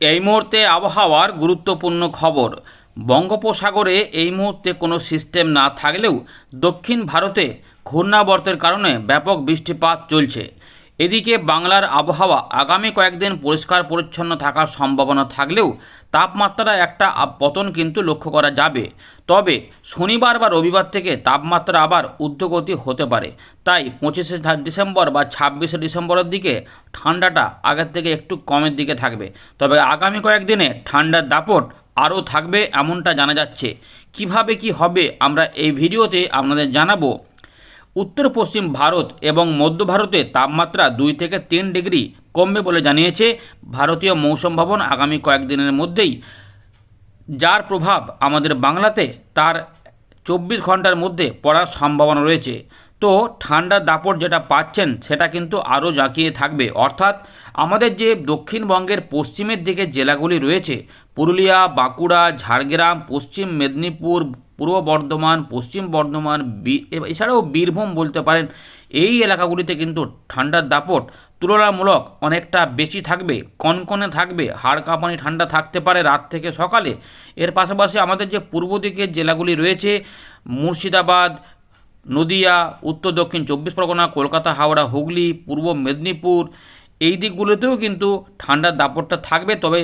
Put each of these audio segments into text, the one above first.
এই মুহূর্তে আবহাওয়ার গুরুত্বপূর্ণ খবর। বঙ্গোপসাগরে এই মুহূর্তে কোনো সিস্টেম না থাকলেও দক্ষিণ ভারতে ঘূর্ণাবর্তের কারণে ব্যাপক বৃষ্টিপাত চলছে। এদিকে বাংলার আবহাওয়া আগামী কয়েকদিন পরিষ্কার পরিচ্ছন্ন থাকার সম্ভাবনা থাকলেও তাপমাত্রা একটা পতন কিন্তু লক্ষ্য করা যাবে। তবে শনিবার বা রবিবার থেকে তাপমাত্রা আবার ঊর্ধ্বগতি হতে পারে। তাই পঁচিশে ডিসেম্বর বা ছাব্বিশে ডিসেম্বরের দিকে ঠান্ডাটা আগের থেকে একটু কমের দিকে থাকবে। তবে আগামী কয়েকদিনে ঠান্ডার দাপট আরও থাকবে এমনটা জানা যাচ্ছে। কীভাবে কি হবে আমরা এই ভিডিওতে আপনাদের জানাব। উত্তর পশ্চিম ভারত এবং মধ্য ভারতে তাপমাত্রা দুই থেকে তিন ডিগ্রি কমবে বলে জানিয়েছে ভারতীয় মৌসুম ভবন আগামী কয়েকদিনের মধ্যেই। যার প্রভাব আমাদের বাংলাতে তার চব্বিশ ঘণ্টার মধ্যে পড়ার সম্ভাবনা রয়েছে। তো ঠান্ডার দাপট যেটা পাচ্ছেন সেটা কিন্তু আরও জাঁকিয়ে থাকবে। অর্থাৎ আমাদের যে দক্ষিণবঙ্গের পশ্চিমের দিকে জেলাগুলি রয়েছে, পুরুলিয়া, বাঁকুড়া, ঝাড়গ্রাম, পশ্চিম মেদিনীপুর পূর্ব বর্ধমান, পশ্চিম বর্ধমান এছাড়াও বীরভূম বলতে পারেন। এই এলাকাগুলিতে কিন্তু ঠান্ডার দাপট তুলনামূলক অনেকটা বেশি থাকবে, কনকনে থাকবে, হাড় কাঁপানি ঠান্ডা থাকতে পারে রাত থেকে সকালে। এর পাশাপাশি আমাদের যে পূর্ব দিকের জেলাগুলি রয়েছে, মুর্শিদাবাদ, নদিয়া, উত্তর দক্ষিণ চব্বিশ পরগনা, কলকাতা, হাওড়া, হুগলি, পূর্ব মেদিনীপুর, এই দিকগুলোতেও কিন্তু ঠান্ডার দাপটটা থাকবে। তবে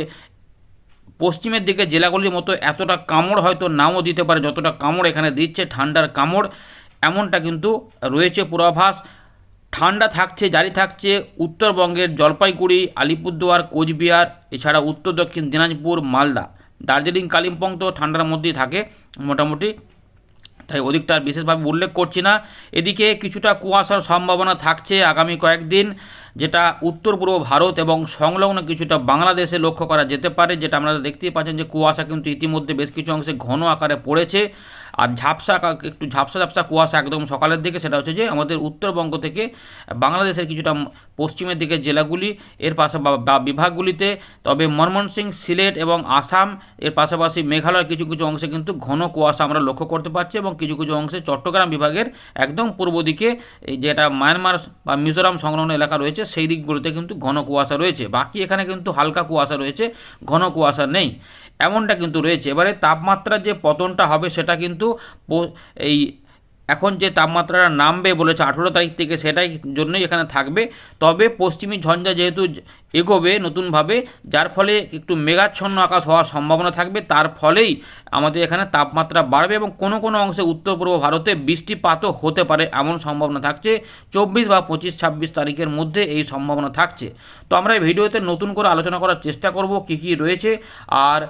পশ্চিমের দিকে জেলাগুলির মতো এতটা কামড় হয়তো নাও দিতে পারে, যতটা কামড় এখানে দিচ্ছে, ঠান্ডার কামড়, এমনটা কিন্তু রয়েছে পূর্বাভাস। ঠান্ডা থাকছে, জারি থাকছে উত্তরবঙ্গের জলপাইগুড়ি, আলিপুরদুয়ার, কোচবিহার, এছাড়া উত্তর, দক্ষিণ, দিনাজপুর, মালদা। দার্জিলিং, কালিম্পং তো ঠান্ডার মধ্যেই থাকে মোটামুটি। তাই ওদিকটা বিশেষভাবে উল্লেখ করছি না। এদিকে কিছুটা কুয়াশার সম্ভাবনা থাকছে আগামী কয়েকদিন। যেটা উত্তর পূর্ব ভারত এবং সংলগ্ন কিছুটা বাংলাদেশে লক্ষ্য করা যেতে পারে, যেটা আপনারা দেখতেই পাচ্ছেন যে কুয়াশা কিন্তু ইতিমধ্যে বেশ কিছু অংশে ঘন আকারে পড়েছে। আর ঝাপসা একটু ঝাপসা ঝাপসা কুয়াশা একদম সকালের দিকে, সেটা হচ্ছে যে আমাদের উত্তরবঙ্গ থেকে বাংলাদেশের কিছুটা পশ্চিমের দিকে জেলাগুলি, এর পাশে, বা- বিভাগগুলিতে। তবে ময়মনসিংহ সিলেট এবং আসাম, এর পাশাপাশি মেঘালয়ের কিছু কিছু অংশে কিন্তু ঘন কুয়াশা আমরা লক্ষ্য করতে পারছি এবং কিছু কিছু অংশে চট্টগ্রাম বিভাগের একদম পূর্ব দিকে যেটা মায়ানমার বা মিজোরাম সংলগ্ন এলাকা রয়েছে সেই দিকগুলোতে কিন্তু ঘন কুয়াশা রয়েছে। বাকি এখানে কিন্তু হালকা কুয়াশা রয়েছে, ঘন কুয়াশা নেই। এমনটা কিন্তু রয়েছে। এবারে তাপমাত্রার যে পতনটা হবে সেটা কিন্তু এই এখন যে তাপমাত্রাটা নামবে বলেছে আঠেরো তারিখ থেকে সেটাই জন্যই এখানে থাকবে। তবে পশ্চিমী ঝঞ্ঝা যেহেতু এগোবে নতুনভাবে, যার ফলে একটু মেঘাচ্ছন্ন আকাশ হওয়ার সম্ভাবনা থাকবে। তার ফলেই আমাদের এখানে তাপমাত্রা বাড়বে এবং কোনো কোনো অংশে উত্তর পূর্ব ভারতে বৃষ্টিপাতও হতে পারে এমন সম্ভাবনা থাকছে। চব্বিশ বা পঁচিশ, ছাব্বিশ তারিখের মধ্যে এই সম্ভাবনা থাকছে। তো আমরা এই ভিডিওতে নতুন করে আলোচনা করার চেষ্টা করব কী কী রয়েছে। আর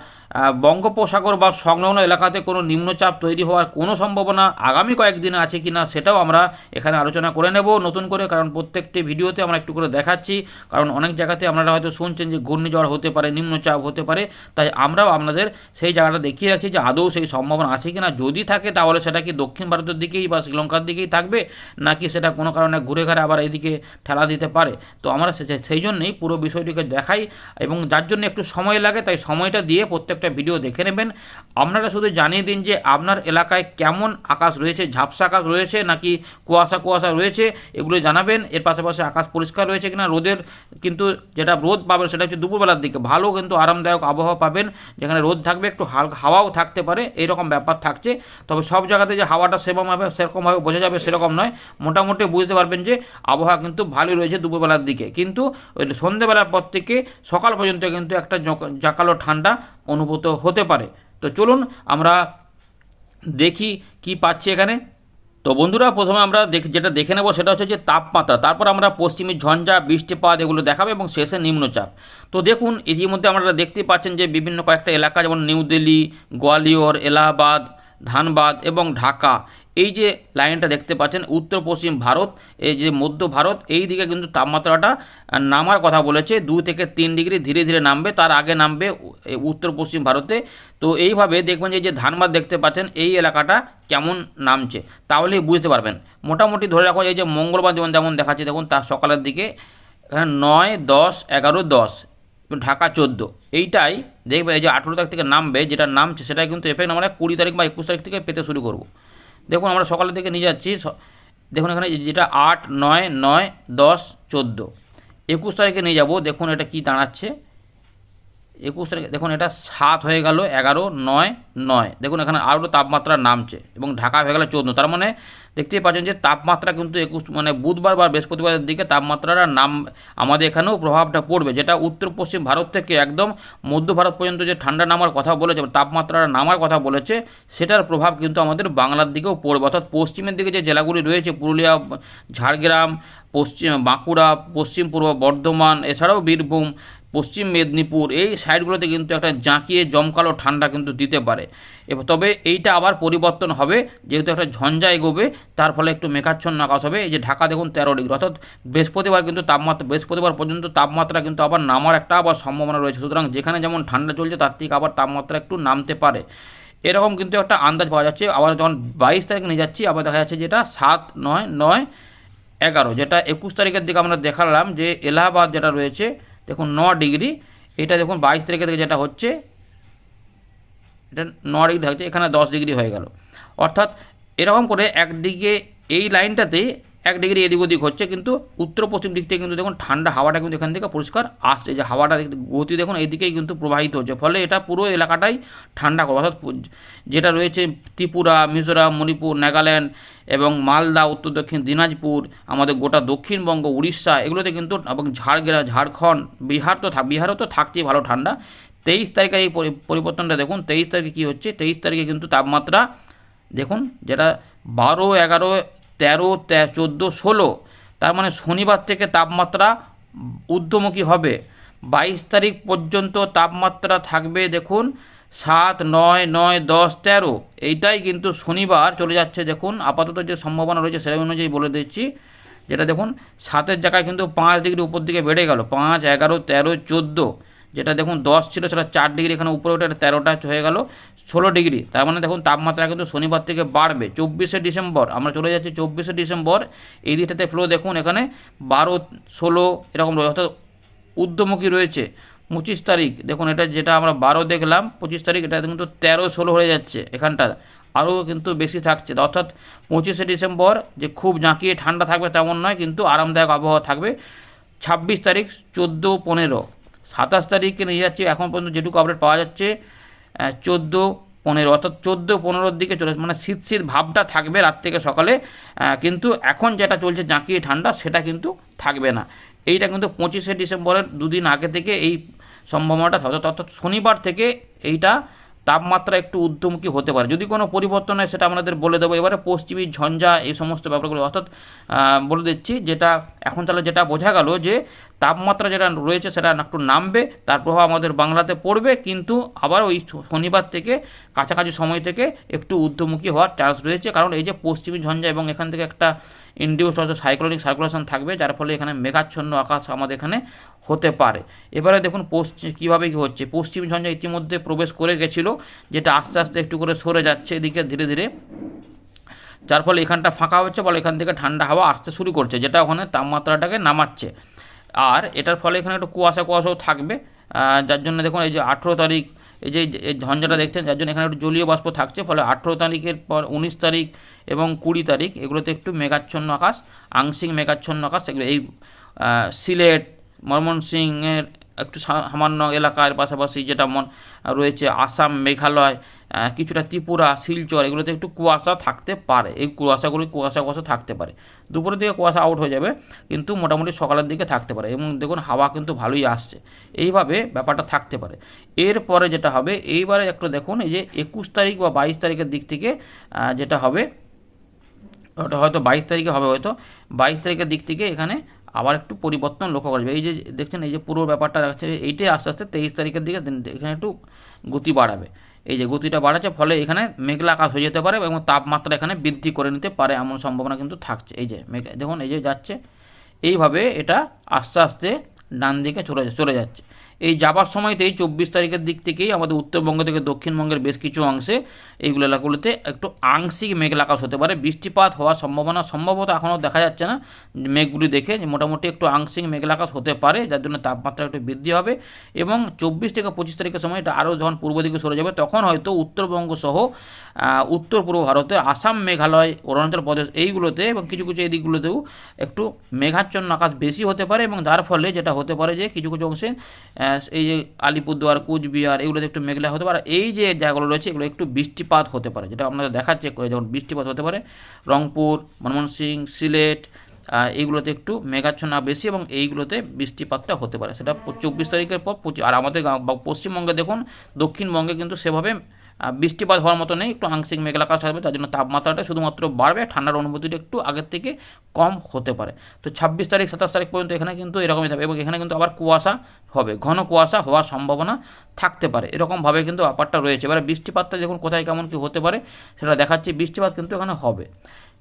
বঙ্গোপসাগর বা সংলগ্ন এলাকাতে কোনো নিম্নচাপ তৈরি হওয়ার কোনো সম্ভাবনা আগামী কয়েকদিনে আছে কি না সেটাও আমরা এখানে আলোচনা করে নেব নতুন করে, কারণ প্রত্যেকটি ভিডিওতে আমরা একটু করে দেখাচ্ছি। কারণ অনেক জায়গাতে আপনারা হয়তো শুনছেন যে ঘূর্ণিঝড় হতে পারে, নিম্নচাপ হতে পারে, তাই আমরাও আপনাদের সেই জায়গাটা দেখিয়ে রাখছি যে আদৌ সেই সম্ভাবনা আছে কি না যদি থাকে তাহলে সেটা কি দক্ষিণ ভারতের দিকেই বা শ্রীলঙ্কার দিকেই থাকবে, নাকি সেটা কোনো কারণে ঘুরে ঘাড়ে আবার এদিকে ঠেলা দিতে পারে? তো আমরা সেই জন্যই পুরো বিষয়টিকে দেখাই, এবং যার জন্য একটু সময় লাগে, তাই সময়টা দিয়ে প্রত্যেকটা ভিডিও দেখে নেবেন। আপনারা শুধু জানিয়ে দিন যে আপনার এলাকায় কেমন আকাশ রয়েছে, ঝাপসা আকাশ রয়েছে নাকি কুয়াশা কুয়াশা রয়েছে, এগুলো জানাবেন। এর পাশাপাশি আকাশ পরিষ্কার রয়েছে কিনা, রোদের কিন্তু যেটা রোদ পাবেন সেটা হচ্ছে দুপুরবেলার দিকে। ভালো কিন্তু আরামদায়ক আবহাওয়া পাবেন, যেখানে রোদ থাকবে, একটু হালকা হাওয়াও থাকতে পারে এইরকম ব্যাপার থাকছে। তবে সব জায়গাতে যে হাওয়াটা সেরকমভাবে সেরকমভাবে বোঝা যাবে সেরকম নয়। মোটামুটি বুঝতে পারবেন যে আবহাওয়া কিন্তু ভালোই রয়েছে দুপুরবেলার দিকে। কিন্তু ওই সন্ধ্যেবেলার পর থেকে সকাল পর্যন্ত কিন্তু একটা জক- জাঁকালো ঠান্ডা অনুভূত হতে পারে। তো চলুন আমরা দেখি কি পাচ্ছি এখানে। তো বন্ধুরা, প্রথমে আমরা দেখ- যেটা দেখে নেব সেটা হচ্ছে যে তাপমাত্রা। তারপর আমরা পশ্চিমী ঝঞ্ঝা, বৃষ্টিপাত এগুলো দেখাবো এবং শেষে নিম্নচাপ। তো দেখুন, ইতিমধ্যে আমরা দেখতে পাচ্ছেন যে বিভিন্ন কয়েকটা এলাকা, যেমন নিউ দিল্লি, গোয়ালিয়র, এলাহাবাদ, ধানবাদ এবং ঢাকা। এই যে লাইনটা দেখতে পাচ্ছেন, উত্তর পশ্চিম ভারত, এই যে মধ্য ভারত, এই দিকে কিন্তু তাপমাত্রাটা নামার কথা বলেছে, দু থেকে তিন ডিগ্রি ধীরে ধীরে নামবে, তার আগে নামবে উত্তর পশ্চিম ভারতে। তো এইভাবে দেখবেন যে যে ধানবাদ দেখতে পাচ্ছেন, এই এলাকাটা কেমন নামছে, তাহলেই বুঝতে পারবেন। মোটামুটি ধরে রাখুন, এই যে মঙ্গলবার যেমন যেমন দেখাচ্ছে, দেখুন তার সকালের দিকে এখানে নয়, দশ, এগারো, দশ ঢাকা চোদ্দ, এইটাই দেখবেন, এই যে আঠেরো তারিখ থেকে নামবে, যেটা নামছে, সেটাই কিন্তু এফেক্ট আমরা কুড়ি তারিখ বা একুশ তারিখ থেকে পেতে শুরু করব। দেখুন আমরা সকালের দিকে নিয়ে যাচ্ছি দেখুন এখানে যেটা আট, নয় নয়, দশ, চোদ্দ। একুশ তারিখে নিয়ে যাব, দেখুন এটা কি দাঁড়াচ্ছে। একুশ তারিখ, দেখুন এটা সাত হয়ে গেল এগারো, নয় নয়। দেখুন এখানে আরও তাপমাত্রা নামছে এবং ঢাকা হয়ে গেল চোদ্দ। তার মানে দেখতেই পাচ্ছেন যে তাপমাত্রা কিন্তু একুশ মানে বুধবার বা বৃহস্পতিবারের দিকে তাপমাত্রাটা নাম, আমাদের এখানেও প্রভাবটা পড়বে, যেটা উত্তর পশ্চিম ভারত থেকে একদম মধ্য ভারত পর্যন্ত যে ঠান্ডা নামার কথা বলেছে তাপমাত্রাটা নামার কথা বলেছে, সেটার প্রভাব কিন্তু আমাদের বাংলার দিকেও পড়বে। অর্থাৎ পশ্চিমের দিকে যে জেলাগুলি রয়েছে, পুরুলিয়া, ঝাড়গ্রাম, পশ্চিম, বাঁকুড়া, পশ্চিম পূর্ব বর্ধমান, এছাড়াও বীরভূম পশ্চিম মেদিনীপুর, এই সাইডগুলোতে কিন্তু একটা জাঁকিয়ে জমকালো ঠান্ডা কিন্তু দিতে পারে। তবে এইটা আবার পরিবর্তন হবে, যেহেতু একটা ঝঞ্ঝা এগোবে, তার ফলে একটু মেঘাচ্ছন্ন আকাশ হবে। এই যে ঢাকা দেখুন, তেরো ডিগ্রি, অর্থাৎ বৃহস্পতিবার কিন্তু তাপমাত্রা, বৃহস্পতিবার পর্যন্ত তাপমাত্রা কিন্তু আবার নামার একটা আবার সম্ভাবনা রয়েছে। সুতরাং যেখানে যেমন ঠান্ডা চলছে, তার থেকে আবার তাপমাত্রা একটু নামতে পারে। এরকম কিন্তু একটা আন্দাজ পাওয়া যাচ্ছে। আবার যখন বাইশ তারিখ নিয়ে যাচ্ছি, আবার দেখা যাচ্ছে যেটা সাত, নয় নয়, এগারো, যেটা একুশ তারিখের দিকে আমরা দেখালাম যে এলাহাবাদ যেটা রয়েছে দেখুন ন ডিগ্রি, এটা দেখুন বাইশ তারিখে থেকে যেটা হচ্ছে, এটা ন ডিগ্রি থাকছে এখানে দশ ডিগ্রি হয়ে গেল। অর্থাৎ এরকম করে একদিকে এই লাইনটাতে এক ডিগ্রি এদিক ওদিক হচ্ছে, কিন্তু উত্তর পশ্চিম দিক থেকে কিন্তু দেখুন ঠান্ডা হাওয়াটা কিন্তু এখান থেকে পরিষ্কার। আসছে যে হাওয়াটা গতি দেখুন এদিকেই কিন্তু প্রবাহিত হচ্ছে, ফলে এটা পুরো এলাকাটাই ঠান্ডা করবে। অর্থাৎ যেটা রয়েছে ত্রিপুরা, মিজোরাম, মণিপুর, নাগাল্যান্ড এবং মালদা, উত্তর দক্ষিণ, দিনাজপুর, আমাদের গোটা দক্ষিণবঙ্গ, উড়িষ্যা, এগুলোতে কিন্তু এবং ঝাড়গ্রাম ঝাড়খণ্ড, বিহার তো থাক বিহারও তো থাকছেই ভালো ঠান্ডা। তেইশ তারিখে এই পরিবর্তনটা দেখুন, তেইশ তারিখে কী হচ্ছে, তেইশ তারিখে কিন্তু তাপমাত্রা দেখুন, যেটা বারো, এগারো তেরো চোদ্দ, ষোলো। তার মানে শনিবার থেকে তাপমাত্রা ঊর্ধ্বমুখী হবে। বাইশ তারিখ পর্যন্ত তাপমাত্রা থাকবে, দেখুন, সাত, নয় নয়, দশ, তেরো। এইটাই কিন্তু শনিবার চলে যাচ্ছে, দেখুন, আপাতত যে সম্ভাবনা রয়েছে সেটা অনুযায়ী বলে দিচ্ছি। যেটা, দেখুন, সাতের জায়গায় কিন্তু পাঁচ ডিগ্রি উপর দিকে বেড়ে গেল। পাঁচ, এগারো, তেরো, চোদ্দ। যেটা, দেখুন, দশ ছিল, সেটা চার ডিগ্রি এখানে উপরে ওঠে তেরোটা হয়ে গেল। ষোলো ডিগ্রি, তার মানে দেখুন তাপমাত্রা কিন্তু শনিবার থেকে বাড়বে। চব্বিশে ডিসেম্বর, আমরা চলে যাচ্ছি চব্বিশে ডিসেম্বর, এই দিকটাতে ফ্লো দেখুন এখানে বারো, ষোলো এরকম রয়েছে, অর্থাৎ ঊর্ধ্বমুখী রয়েছে। পঁচিশ তারিখ, দেখুন এটা যেটা আমরা বারো দেখলাম, পঁচিশ তারিখ এটা কিন্তু তেরো, ষোলো হয়ে যাচ্ছে এখানটা। আরও কিন্তু বেশি থাকছে, অর্থাৎ পঁচিশে ডিসেম্বর যে খুব জাঁকিয়ে ঠান্ডা থাকবে তেমন নয়, কিন্তু আরামদায়ক আবহাওয়া থাকবে। ছাব্বিশ তারিখ, চোদ্দ, পনেরো। সাতাশ তারিখে নিয়ে যাচ্ছে, এখন পর্যন্ত যেটুকু আপডেট পাওয়া যাচ্ছে চোদ্দ পনেরো, অর্থাৎ চোদ্দ পনেরোর দিকে চলে মানে শীত শীত ভাবটা থাকবে রাত থেকে সকালে কিন্তু এখন যেটা চলছে জাঁকিয়ে ঠান্ডা, সেটা কিন্তু থাকবে না। এইটা কিন্তু পঁচিশে ডিসেম্বরের দুদিন আগে থেকে এই সম্ভাবনাটা থাকবে। অর্থাৎ শনিবার থেকে এইটা তাপমাত্রা একটু ঊর্ধ্বমুখী হতে পারে। যদি কোনো পরিবর্তন হয়, সেটা আমাদের বলে দেবো। এবারে পশ্চিমী ঝঞ্ঝা, এই সমস্ত ব্যাপারগুলো। অর্থাৎ বলে দিচ্ছি, যেটা এখন তাহলে যেটা বোঝা গেল যে তাপমাত্রা যেটা রয়েছে সেটা একটু নামবে, তার প্রভাব আমাদের বাংলাতে পড়বে, কিন্তু আবার ওই শনিবার থেকে কাছাকাছি সময় থেকে একটু ঊর্ধ্বমুখী হওয়ার চান্স রয়েছে। কারণ এই যে পশ্চিমী ঝঞ্ঝা এবং এখান থেকে একটা ইন্ডিউস অর্থাৎ সাইক্লোনিক সার্কুলেশন থাকবে, যার ফলে এখানে মেঘাচ্ছন্ন আকাশ আমাদের এখানে হতে পারে। এবারে দেখুন পশ্চিম কীভাবে কী হচ্ছে? পশ্চিম ঝঞ্ঝা ইতিমধ্যে প্রবেশ করে গেছিল, যেটা আস্তে আস্তে একটু করে সরে যাচ্ছে এদিকে ধীরে ধীরে। যার ফলে এখানটা ফাঁকা হচ্ছে ফলে এখান থেকে ঠান্ডা হাওয়া আসতে শুরু করছে, যেটা ওখানে তাপমাত্রাটাকে নামাচ্ছে। আর এটার ফলে এখানে একটু কুয়াশা কুয়াশাও থাকবে যার জন্য দেখুন এই যে আঠেরো তারিখ, এই যে ঝঞ্ঝাটা দেখছেন, যার জন্য এখানে একটু জলীয় বাষ্প থাকছে, ফলে আঠেরো তারিখের পর উনিশ তারিখ এবং কুড়ি তারিখ, এগুলোতে একটু মেঘাচ্ছন্ন আকাশ, আংশিক মেঘাচ্ছন্ন আকাশ, এগুলো এই সিলেট, ময়মনসিংহের একটু সামান্য এলাকার পাশাপাশি যেটা মন রয়েছে আসাম, মেঘালয় কিছুটা ত্রিপুরা, শিলচর, এগুলোতে একটু কুয়াশা থাকতে পারে। এই কুয়াশাগুলি কুয়াশা কুয়াশা থাকতে পারে। দুপুরের দিকে কুয়াশা আউট হয়ে যাবে, কিন্তু মোটামুটি সকালের দিকে থাকতে পারে। এবং দেখুন, হাওয়া কিন্তু ভালোই আসছে। এইভাবে ব্যাপারটা থাকতে পারে। এরপরে যেটা হবে, এইবারে একটু দেখুন, এই যে একুশ তারিখ বা বাইশ তারিখের দিক থেকে যেটা হবে, ওটা হয়তো বাইশ তারিখে হবে হয়তো। বাইশ তারিখের দিক থেকে এখানে আবার একটু পরিবর্তন লক্ষ্য করা যাবে। এই যে দেখছেন, এই যে পুরো ব্যাপারটা রাখছে এইটাই আস্তে আস্তে তেইশ তারিখের দিকে এখানে একটু গতি বাড়াবে। এই যে গতিটা বাড়াচ্ছে, ফলে এখানে মেঘলা আকাশ হয়ে যেতে পারে এবং তাপমাত্রা এখানে বৃদ্ধি করে নিতে পারে এমন সম্ভাবনা কিন্তু থাকছে। এই যে মেঘ দেখুন, এই যে যাচ্ছে, এইভাবে এটা আস্তে আস্তে ডান দিকে চলে চলে যাচ্ছে। এই যাবার সময়তেই চব্বিশ তারিখের দিক থেকেই আমাদের উত্তরবঙ্গ থেকে দক্ষিণবঙ্গের বেশ কিছু অংশে এইগুলো এলাকাগুলোতে একটু আংশিক মেঘলা আকাশ হতে পারে। বৃষ্টিপাত হওয়ার সম্ভাবনা সম্ভবত এখনও দেখা যাচ্ছে না। মেঘগুলি দেখে মোটামুটি একটু আংশিক মেঘলা আকাশ হতে পারে, যার জন্য তাপমাত্রা একটু বৃদ্ধি হবে এবং চব্বিশ থেকে পঁচিশ তারিখের সময় এটা আরও যখন পূর্ব দিকে সরে যাবে, তখন হয়তো উত্তরবঙ্গ সহ উত্তর পূর্ব ভারতে আসাম, মেঘালয়, অরুণাচল প্রদেশ এইগুলোতে এবং কিছু কিছু এই দিকগুলোতেও একটু মেঘাচ্ছন্ন আকাশ বেশি হতে পারে এবং যার ফলে যেটা হতে পারে যে কিছু কিছু অংশে এই যে আলিপুরদুয়ার, কুচবিহার, এগুলোতে একটু মেঘলা হতে পারে। এই যে জায়গাগুলো রয়েছে, এগুলো একটু বৃষ্টিপাত হতে পারে, যেটা আপনাদের দেখাচ্ছে করে। যখন বৃষ্টিপাত হতে পারে রংপুর ময়মনসিংহ সিলেট এইগুলোতে একটু মেঘাচ্ছন্ন বেশি এবং এইগুলোতে বৃষ্টিপাতটা হতে পারে। সেটা চব্বিশ তারিখের পর আর আমাদের পশ্চিমবঙ্গে দেখুন, দক্ষিণবঙ্গে কিন্তু সেভাবে বৃষ্টিপাত হওয়ার মতো নেই, একটু আংশিক মেঘলাকাশ হবে তার জন্য তাপমাত্রাটা শুধুমাত্র বাড়বে, ঠান্ডার অনুভূতিটা একটু আগের থেকে কম হতে পারে। তো ছাব্বিশ তারিখ, সাতাশ তারিখ পর্যন্ত এখানে কিন্তু এরকমই থাকবে এবং এখানে কিন্তু আবার কুয়াশা হবে, ঘন কুয়াশা হওয়ার সম্ভাবনা থাকতে পারে। এরকমভাবে কিন্তু ব্যাপারটা রয়েছে। এবার বৃষ্টিপাতটা যখন কোথায় কেমন কী হতে পারে, সেটা দেখাচ্ছি। বৃষ্টিপাত কিন্তু এখানে হবে।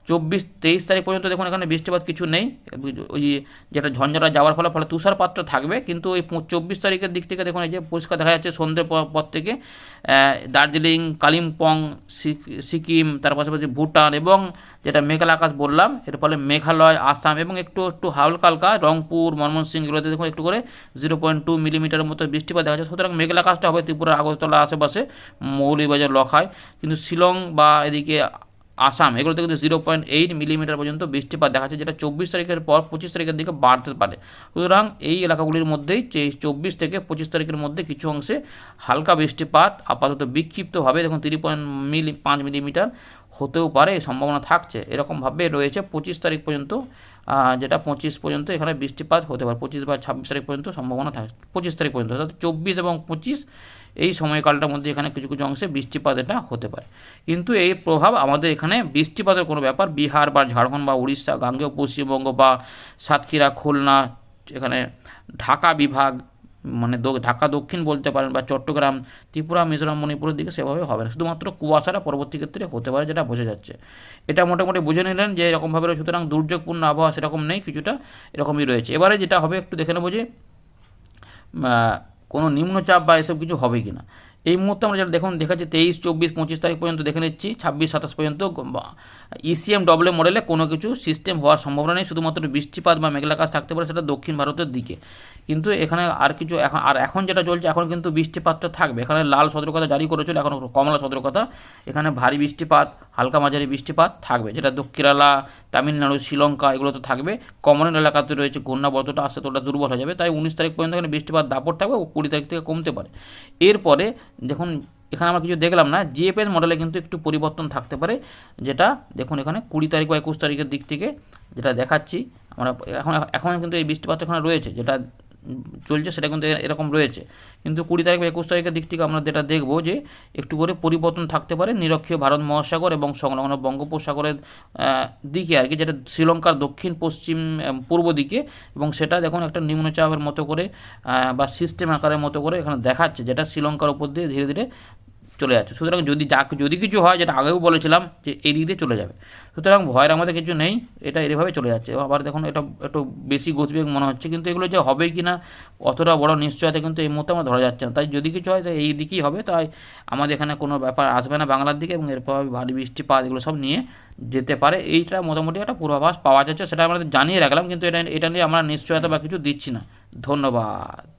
চব্বিশ তেইশ তারিখ পর্যন্ত দেখুন এখানে বৃষ্টিপাত কিছু নেই। ওই যেটা ঝঞ্ঝাটা যাওয়ার ফলে ফলে তুষারপাত্র থাকবে। কিন্তু ওই চব্বিশ তারিখের দিক থেকে দেখুন এই যে পরিষ্কার দেখা যাচ্ছে সন্ধ্যের পর থেকে দার্জিলিং, কালিম্পং সিকিম, তার পাশাপাশি ভুটান এবং যেটা মেঘালয় আকাশ বললাম, এর ফলে মেঘালয়, আসাম এবং একটু একটু হালকা হালকা রংপুর, ময়মনসিংহ এগুলোতে দেখুন একটু করে জিরো পয়েন্ট টু মিলিমিটারের মতো বৃষ্টিপাত দেখা যাচ্ছে। সুতরাং মেঘালয় আকাশটা হবে ত্রিপুরার আগরতলা আশেপাশে, মৌলিবাজার, লখায়। কিন্তু শিলং বা এদিকে আসাম, এগুলোতে কিন্তু জিরো পয়েন্ট এইট মিলিমিটার পর্যন্ত বৃষ্টিপাত দেখা যাচ্ছে, যেটা চব্বিশ তারিখের পর পঁচিশ তারিখের দিকে বাড়তে পারে। সুতরাং এই এলাকাগুলির মধ্যেই চব্বিশ থেকে পঁচিশ তারিখের মধ্যে কিছু অংশে হালকা বৃষ্টিপাত আপাতত বিক্ষিপ্ত হবে দেখুন তিরিশ পয়েন্ট মিলি পাঁচ মিলিমিটার হতেও পারে সম্ভাবনা থাকছে। এরকমভাবে রয়েছে পঁচিশ তারিখ পর্যন্ত যেটা পঁচিশ পর্যন্ত এখানে বৃষ্টিপাত হতে পারে, পঁচিশ বা ছাব্বিশ তারিখ পর্যন্ত সম্ভাবনা থাকে, পঁচিশ তারিখ পর্যন্ত, অর্থাৎ চব্বিশ এবং পঁচিশ এই সময়কালটার মধ্যে এখানে কিছু কিছু অংশে বৃষ্টিপাত এটা হতে পারে। কিন্তু এই প্রভাব আমাদের এখানে বৃষ্টিপাতের কোনো ব্যাপার, বিহার বা ঝাড়খণ্ড বা উড়িষ্যা, গাঙ্গেয় পশ্চিমবঙ্গ বা সাতক্ষীরা, খুলনা, এখানে ঢাকা বিভাগ মানে ঢাকা দক্ষিণ বলতে পারেন বা চট্টগ্রাম, ত্রিপুরা, মিজোরাম, মণিপুরের দিকে সেভাবে হবে না। শুধুমাত্র কুয়াশাটা পরবর্তী ক্ষেত্রে হতে পারে যেটা বোঝা যাচ্ছে। এটা মোটামুটি বুঝে নিলেন যে এরকমভাবে সুতরাং দুর্যোগপূর্ণ আবহাওয়া সেরকম নেই, কিছুটা এরকমই রয়েছে। এবারে যেটা হবে, একটু দেখে নেব যে কোনো নিম্নচাপ বা এসব কিছু হবে কি না এই মুহূর্তে আমরা যেটা দেখুন, দেখাচ্ছি তেইশ, চব্বিশ, পঁচিশ তারিখ পর্যন্ত দেখে নিচ্ছি, ছাব্বিশ, সাতাশ পর্যন্ত ইসিএম ডব্লিউ মডেলে কোনো কিছু সিস্টেম হওয়ার সম্ভাবনা নেই, শুধুমাত্র বৃষ্টিপাত বা মেঘলা মেঘলাকাশ থাকতে পারে সেটা দক্ষিণ ভারতের দিকে। কিন্তু এখানে আর কিছু এখন, আর এখন যেটা চলছে, এখন কিন্তু বৃষ্টিপাতটা থাকবে। এখানে লাল সতর্কতা জারি করেছিল, এখন কমলা সতর্কতা। এখানে ভারী বৃষ্টিপাত, হালকা মাঝারি বৃষ্টিপাত থাকবে। যেটা কেরালা, তামিলনাড়ু, শ্রীলঙ্কা এগুলো তো থাকবে। কমন এলাকাতে রয়েছে ঘূর্ণাবর্তটা আসতে তোটা দুর্বল হয়ে যাবে। তাই উনিশ তারিখ পর্যন্ত এখানে বৃষ্টিপাত দাপট থাকবে ও কুড়ি তারিখ থেকে কমতে পারে। এরপরে দেখুন, এখানে আমরা কিছু দেখলাম না জিএফএস মডেলে কিন্তু একটু পরিবর্তন থাকতে পারে, যেটা দেখুন এখানে কুড়ি তারিখ বা একুশ তারিখের দিক থেকে যেটা দেখাচ্ছি, আমরা এখন এখন কিন্তু এই বৃষ্টিপাত এখানে রয়েছে, যেটা চলছে, সেটা কিন্তু এরকম রয়েছে। কিন্তু কুড়ি তারিখ বা একুশ তারিখের দিক থেকে আমরা যেটা দেখব যে, একটু করে পরিবর্তন থাকতে পারে নিরক্ষীয় ভারত মহাসাগর এবং সংলগ্ন বঙ্গোপসাগরের দিকে আর কি, যেটা শ্রীলঙ্কার দক্ষিণ, পশ্চিম পূর্ব দিকে এবং সেটা দেখুন একটা নিম্নচাপের মতো করে বা সিস্টেম আকারের মতো করে এখানে দেখাচ্ছে, যেটা শ্রীলঙ্কার উপর দিয়ে ধীরে ধীরে চলে যাচ্ছে। সুতরাং যদি যা, যদি কিছু হয়, যেটা আগেও বলেছিলাম, যে এই দিক দিয়ে চলে যাবে। সুতরাং ভয়ের আমাদের কিছু নেই, এটা এভাবে চলে যাচ্ছে। আবার দেখুন, এটা একটু বেশি গতিবেগ মনে হচ্ছে, কিন্তু এগুলো যে হবে কি না অতটা বড় নিশ্চয়তা কিন্তু এই মুহূর্তে আমরা ধরা যাচ্ছে না। তাই যদি কিছু হয়, তাই এই দিকেই হবে। তাই আমাদের এখানে কোনো ব্যাপার আসবে না বাংলার দিকে, এবং এরপর ভারী বৃষ্টিপাত এগুলো সব নিয়ে যেতে পারে। এইটা মোটামুটি একটা পূর্বাভাস পাওয়া যাচ্ছে, সেটা আমাদের জানিয়ে রাখলাম, কিন্তু এটা এটা নিয়ে আমরা নিশ্চয়তা বা কিছু দিচ্ছি না। ধন্যবাদ।